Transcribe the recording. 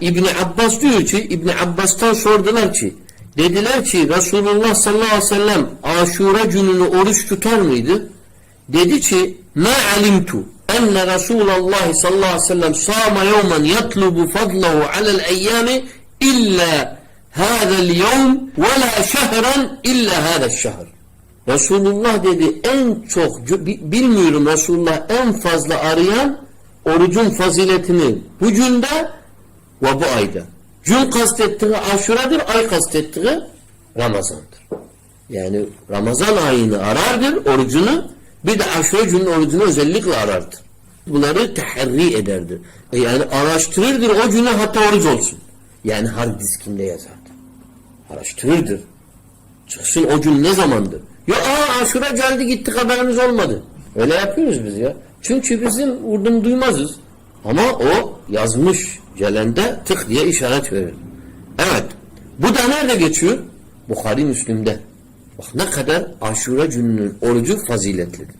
İbni Abbas diyor ki İbni Abbas'tan sordular ki dediler ki Resulullah sallallahu aleyhi ve sellem aşura gününü oruç tutar mıydı? Dedi ki ma alimtu enne Resulullah sallallahu aleyhi ve sellem sama yevmen yatlubu fadlahu alel eyyami illa hâzel yevm ve la şehran illa hâzel şehr. Resulullah dedi en çok bi- bilmiyorum Resulullah en fazla arayan orucun faziletini bu günde ve bu ayda. Gün kastettiği aşuradır, ay kastettiği Ramazan'dır. Yani Ramazan ayını arardır orucunu bir de aşure günün orucunu özellikle arardır. Bunları teherri ederdir. E Yani araştırırdır o günü hatta oruç olsun. Yani hard diskinde yazardır. Araştırırdır. Çıksın o gün ne zamandır? Ya aa aşura geldi gitti haberimiz olmadı. Öyle yapıyoruz biz ya. Çünkü bizim vurdum duymazız. Ama o yazmış gelende tık diye işaret verir. Evet. Bu da nerede geçiyor? Bukhari Müslim'de. Bak ne kadar aşura gününün orucu faziletlidir.